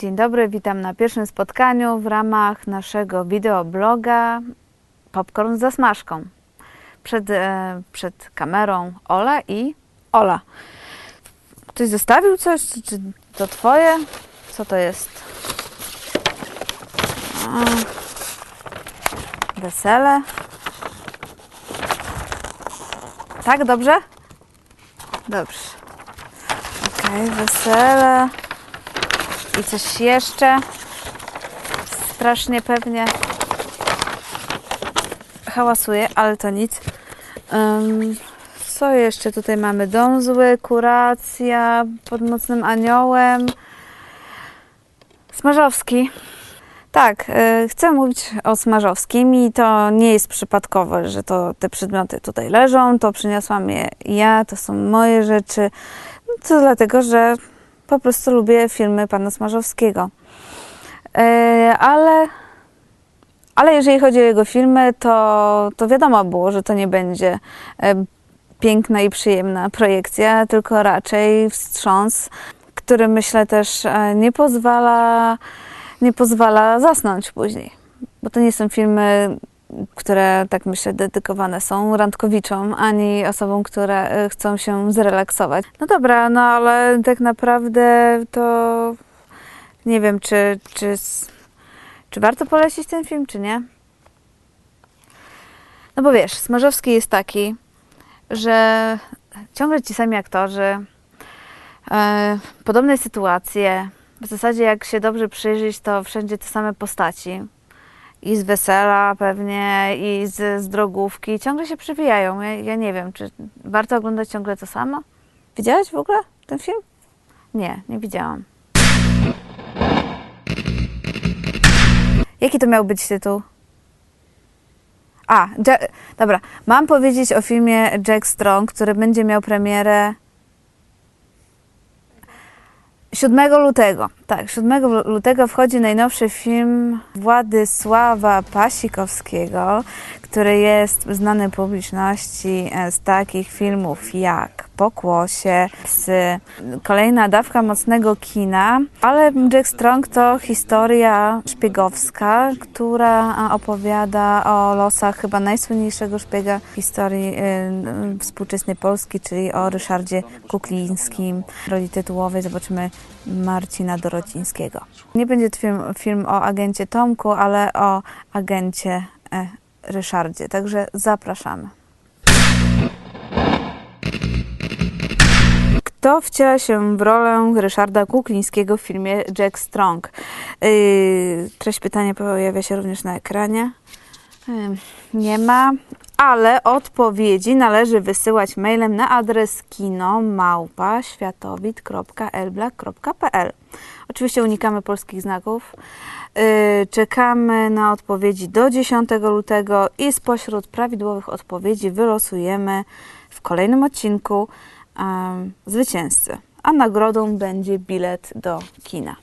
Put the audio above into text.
Dzień dobry, witam na pierwszym spotkaniu w ramach naszego wideobloga Popcorn z zasmażką. Przed, e, przed kamerą Ola i Ola. Ktoś zostawił coś? Czy, to twoje? Co to jest? Wesele. Tak, dobrze? Dobrze. Okej, wesele. I coś jeszcze. Strasznie pewnie hałasuje, ale to nic. Ym, co jeszcze tutaj mamy? Dom zły, kuracja, pod nocnym aniołem. Smarzowski. Tak, y, chcę mówić o Smarzowskim i to nie jest przypadkowe, że to te przedmioty tutaj leżą, to przyniosłam je ja, to są moje rzeczy. To dlatego, że po prostu lubię filmy pana Smarzowskiego. E, ale, ale jeżeli chodzi o jego filmy, to, to wiadomo było, że to nie będzie e, piękna i przyjemna projekcja, tylko raczej wstrząs, który myślę też e, nie pozwala, nie pozwala zasnąć później. Bo to nie są filmy, które, tak myślę, dedykowane są randkowiczom, ani osobom, które e, chcą się zrelaksować. No dobra, no ale tak naprawdę to nie wiem, czy, czy, czy warto polecić ten film, czy nie. No bo wiesz, Smarzowski jest taki, że ciągle ci sami aktorzy, e, podobne sytuacje, w zasadzie jak się dobrze przyjrzeć, to wszędzie te same postaci i z wesela pewnie, i z, z drogówki. Ciągle się przewijają. Ja, ja nie wiem, czy warto oglądać ciągle to samo? Widziałaś w ogóle ten film? Nie, nie widziałam. Jaki to miał być tytuł? A, Ja- dobra. Mam powiedzieć o filmie Jack Strong, który będzie miał premierę 7 lutego. Tak, 7 lutego wchodzi najnowszy film Władysława Pasikowskiego, który jest znany publiczności e, z takich filmów jak Pokłosie, Psy, kolejna dawka mocnego kina, ale Jack Strong to historia szpiegowska, która a, opowiada o losach chyba najsłynniejszego szpiega w historii y, współczesnej Polski, czyli o Ryszardzie Kuklińskim. Roli tytułowej zobaczymy Marcina Nie będzie to film, film o agencie Tomku, ale o agencie e, Ryszardzie, także zapraszamy. Kto wciela się w rolę Ryszarda Kuklińskiego w filmie Jack Strong? Yy, treść pytania pojawia się również na ekranie. Yy, nie ma, ale odpowiedzi należy wysyłać mailem na adres kinomałpa.światowit.elblak.pl Oczywiście unikamy polskich znaków. Yy, czekamy na odpowiedzi do 10 lutego i spośród prawidłowych odpowiedzi wylosujemy w kolejnym odcinku em, zwycięzcę. A nagrodą będzie bilet do kina.